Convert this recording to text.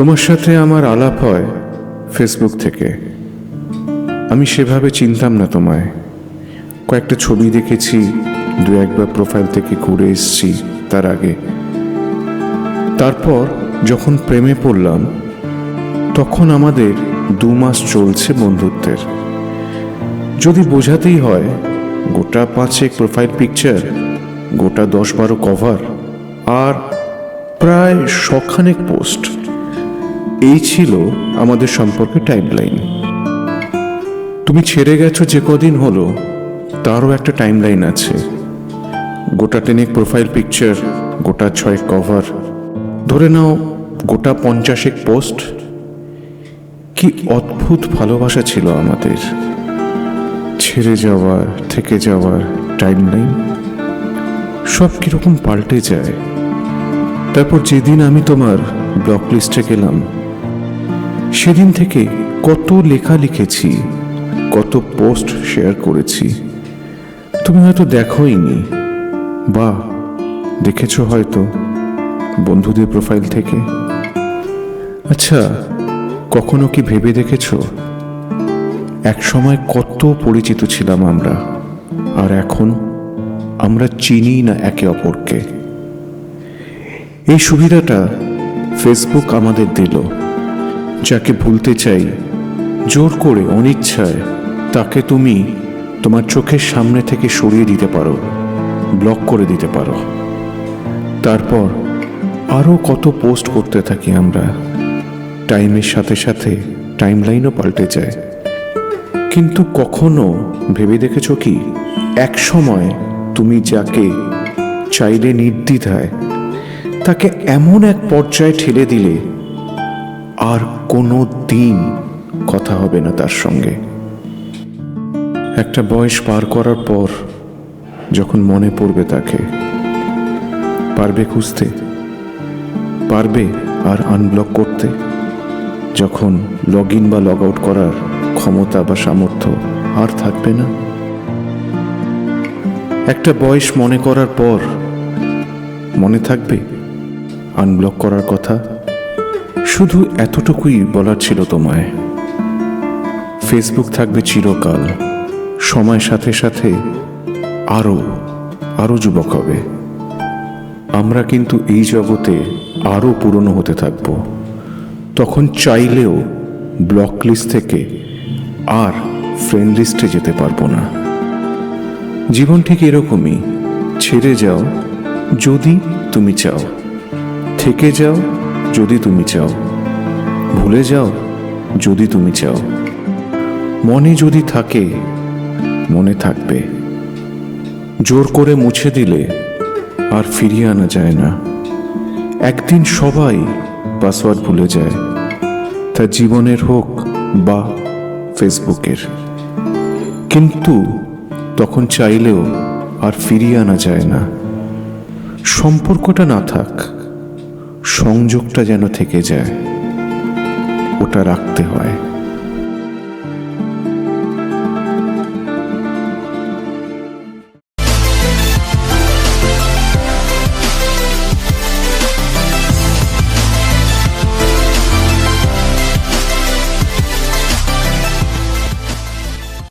তোমার সাথে আমার আলাপ হয় ফেসবুক থেকে। আমি সেভাবে চিনতাম না তোমায়। কয়েকটা ছবি দেখেছি, দু একবার প্রোফাইল থেকে ঘুরে এসেছি তার আগে। তারপর যখন প্রেমে পড়লাম, তখন আমাদের দু মাস চলছে বন্ধুত্বের। যদি বোঝাতেই হয়, গোটা পাঁচেক প্রোফাইল পিকচার গোটা দশ বারো কভার আর প্রায় শখানেক পোস্ট এই ছিল আমাদের সম্পর্কে টাইমলাইন তুমি ছেড়ে গেছো যে কদিন হলো, তারও একটা টাইমলাইন আছে। গোটা টেনেক প্রোফাইল পিকচার গোটা ছয়েক কভার ধরে নাও, গোটা পঞ্চাশেক পোস্ট কি অদ্ভুত ভালোবাসা ছিল আমাদের। ছেড়ে যাওয়ার, থেকে যাওয়ার টাইমলাইন সব কীরকম পাল্টে যায়। তারপর যেদিন আমি তোমার ব্লক লিস্টে গেলাম সেদিন থেকে কত লেখা লিখেছি, কত পোস্ট শেয়ার করেছি। তুমি হয়তো দেখোইনি বা দেখেছ হয়তো বন্ধুদের প্রোফাইল থেকে। আচ্ছা কখনো কি ভেবে দেখেছ? এক সময় কত পরিচিত ছিলাম আমরা, আর এখন আমরা চিনি না একে অপরকে। এই সুবিধাটা ফেসবুক আমাদের দিল। যাকে ভুলতে চাই, জোর করে অনিচ্ছায় তাকে তুমি তোমার চোখের সামনে থেকে সরিয়ে দিতে পারো ব্লক করে দিতে পারো। তারপর আরও কত পোস্ট করতে থাকি আমরা টাইমের সাথে সাথে টাইমলাইনও পাল্টে যায়। কিন্তু কখনো ভেবে দেখেছ কি, এক সময় তুমি যাকে চাইলে নির্দ্বিধায়, তাকে এমন এক পর্যায়ে ঠেলে দিলে আর কোনো দিন কথা হবে না তার সঙ্গে। একটা বয়স পার করার পর যখন মনে পড়বে তাকে, পারবে খুঁজতে, পারবে আর আনব্লক করতে, যখন লগ ইন বা লগ আউট করার ক্ষমতা বা সামর্থ্য আর থাকবে না। একটা বয়স মনে করার পর মনে থাকবে আনব্লক করার কথা। শুধু এতটুকুই বলার ছিল তোমায়। ফেসবুক থাকবে চিরকাল। সময়ের সাথে সাথে আরও আরও যুবক হবে। আমরা কিন্তু এই জগতে আরও পুরনো হতে থাকব। তখন চাইলেও ব্লক লিস্ট থেকে আর ফ্রেন্ড লিস্টে যেতে পারব না। জীবন ঠিক এরকমই। ছেড়ে যাও, যদি তুমি চাও। থেকে যাও যদি তুমি চাও। ভুলে যাও, যদি তুমি চাও। মনে যদি থাকে, মনে থাকবে। জোর করে মুছে দিলে আর ফিরিয়ে আনা যায় না। একদিন সবাই পাসওয়ার্ড ভুলে যায়, তা জীবনের হোক বা ফেসবুকের। কিন্তু তখন চাইলেও আর ফিরিয়ে আনা যায় না। সম্পর্কটা না থাক। সংযোগটা যেন থেকে যায় ওটা রাখতে হয়।